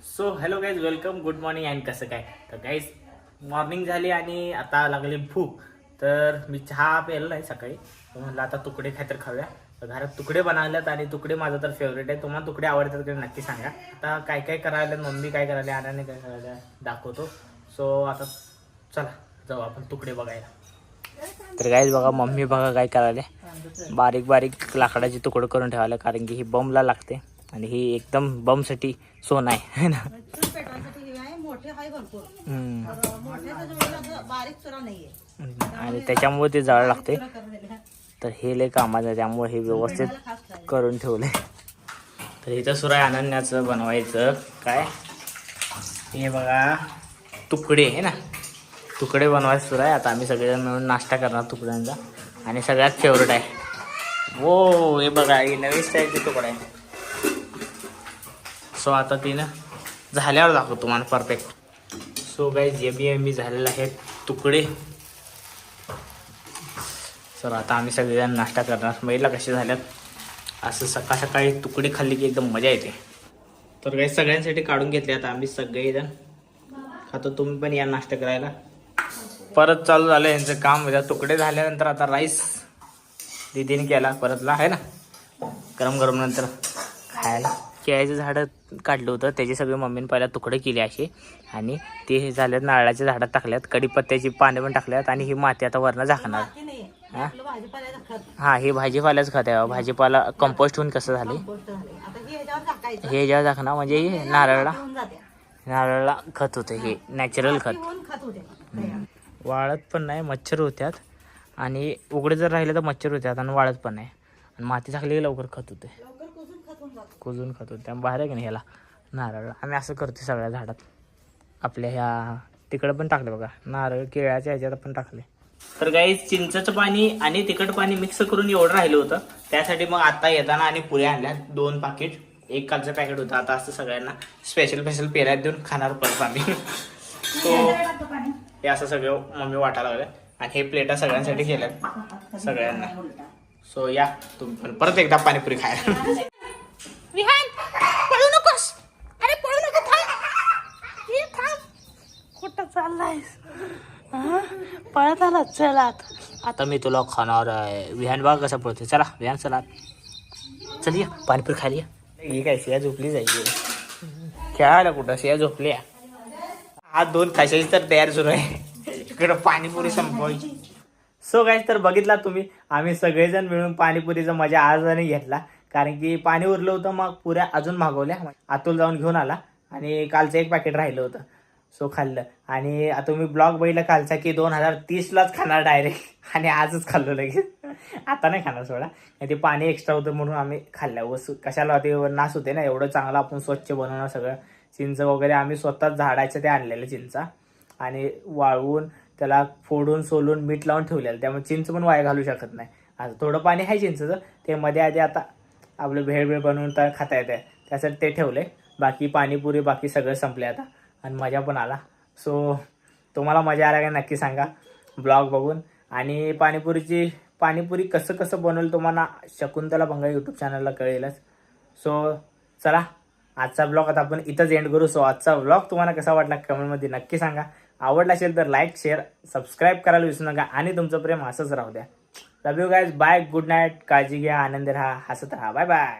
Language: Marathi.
So hello guys welcome good morning and कसं काय? तर गाईज मॉर्निंग झाली आणि आता लागली भूक. तर मी चहा प्यायला नाही सकाळी. म्हटलं म्हणलं आता तुकडे काय तर खाऊया. तर घरात तुकडे बनवल्यात आणि तुकडे माझं तर फेवरेट आहे. तुम्हाला तुकडे आवडतात की? नक्की सांगा. आता काय काय करायला मम्मी काय करायला आणाने काय करायला दाखवतो. सो आता चला जाऊ आपण तुकडे बघायला. तर गाईज बघा मम्मी बघा काय करायला. बारीक बारीक लाकडाचे तुकडे करून ठेवायला कारण की ही बमला लागते. आणि ही एकदम बमसाठी सोन आहे है ना? हे आणि त्याच्यामुळे ते जळ लागते. तर हे लय कामाचं आहे त्यामुळे हे व्यवस्थित. करून ठेवले तर इथं सुरू आहे अनन्याचं बनवायचं. काय? हे बघा तुकडे आहे ना? तुकडे बनवायचं सुरू आहे. आता आम्ही सगळेजण मिळून नाश्ता करणार तुकड्यांचा. आणि सगळ्यात फेवरेट आहे. हो हे बघा ही नवीन स्टाईलचे तुकडे. आहे सो आता तिनं झाल्यावर दाखवतो तुम्हाला परफेक्ट सो काही जे बी एम बी झालेलं आहेत तुकडे. सर आता आम्ही सगळेजण नाश्ता करणार. महिला कसे झाल्यात? असं सकाळ सकाळी तुकडे खाल्ली की एकदम मजा येते. तर काही सगळ्यांसाठी काढून घेतले आता आम्ही सगळेजण. आता तुम्ही पण या नाश्ता करायला. परत चालू झालं यांचं काम. म्हणजे तुकडे झाल्यानंतर आता राईस दिदीने केला. परतला आहे ना? गरम गरम नंतर खायला. केळ्याचं झाडं काढलं होतं. त्याचे सगळे मम्मीने पहिला तुकडे केले असे. आणि ते हे झाल्यात नारळाच्या झाडात टाकल्यात कडीपत्त्याची पाने पण टाकल्यात आणि ही माती आता वरनं झाकणार. हा? हा? हे भाजीपाल्याच खात आहे. भाजीपाला कंपोस्ट होऊन कसं झाले झाले हे ह्याच्यावर टाकायचं. हे ज्या झाकणा म्हणजे हे नारळाला नारळाला खत होतं हे नॅचरल खत. वाळत पण नाही मच्छर होत्यात. आणि उघडे जर राहिले तर मच्छर होत्यात आणि वाळत पण नाही. आणि माती झाकली लवकर खत होते. कुजून खत. त्यामुळे बाहेर आहे की नाही ह्याला? नारळ आम्ही असं करतो सगळ्या झाडात. आपल्या ह्या तिकडं पण टाकले बघा. नारळ केळ्याच्या ह्याच्यात पण टाकले तर काही चिंचाचं पाणी आणि तिखट पाणी मिक्स करून एवढं राहिलं होतं. त्यासाठी मग आता येताना आणि पुऱ्या आणल्या दोन पाकिट एक कालचं पॅकेट होतं. आता असं सगळ्यांना स्पेशल स्पेशल पेऱ्यात देऊन खाणार परत आम्ही. तो हे असं सगळं मम्मी वाटायला लागलं. आणि हे प्लेटा सगळ्यांसाठी केल्यात. सगळ्यांना. सो या. तुम्ही पण परत एकदा पाणीपुरी खायला. विहान पळू नकोस अरे पळू नको थांब हे थांब कुठं चाललायस पळत आला चला आता मी तुला खाणार आहे विहान बघा कसा पडतोय चला विहान चला चल या पाणीपुरी खाली या ही काय शिया झोपली जायची खेळायला कुठं शिया झोपली हा दोन खाशाची तर तयार सुरू आहे इकडं पाणीपुरी संपवायची सो गाईज तर बघितला तुम्ही आम्ही सगळेजण मिळून पाणीपुरीचा मजा आज आणि घेतला। कारण की पाणी उरलं होतं मग पुऱ्या अजून मागवल्या आतूल जाऊन घेऊन आला आणि कालचं एक पॅकेट राहिलं होतं सो खाल्लं. आणि आता तुम्ही ब्लॉग बघितला कालचा की दोन हजार तीसलाच खाणार डायरेक्ट आणि आजच खाल्लो लगेच. आता नाही खाणार सोडा. आणि ते पाणी एक्स्ट्रा होतं म्हणून आम्ही खाल्लं. व कशाला ते नास होते ना एवढं चांगलं आपण स्वच्छ बनवणार सगळं. चिंच वगैरे आम्ही स्वतःच झाडाचं ते आणलेलं चिंचा. आणि वाळवून त्याला फोडून सोलून मीठ लावून ठेवलेलं. त्यामुळे चिंच पण वाया घालू शकत नाही. आता थोडं पाणी आहे चिंचचं. ते मध्ये आधी आता आपलं भेळ भेळ बनवून तर खाता येते त्यासाठी ते ठेवले बाकी पाणीपुरी बाकी सगळं संपले आता. आणि मजा पण आला. सो तुम्हाला मजा आला का नक्की सांगा. ब्लॉग बघून. आणि पाणीपुरीची पाणीपुरी कसं कसं बनवलं तुम्हाला शकुंतला बंगा यूट्यूब चॅनलला कळेलच. सो चला. आजचा ब्लॉग आता आपण इथंच एंड करू. सो आजचा ब्लॉग तुम्हाला कसा वाटला कमेंटमध्ये नक्की सांगा. आवडला असेल तर लाईक शेअर सबस्क्राईब करायला विसरू नका. आणि तुमचं प्रेम असंच राहू द्या. Love you guys bye good night काळजी घ्या. आनंद राहा. हसत राहा. Bye bye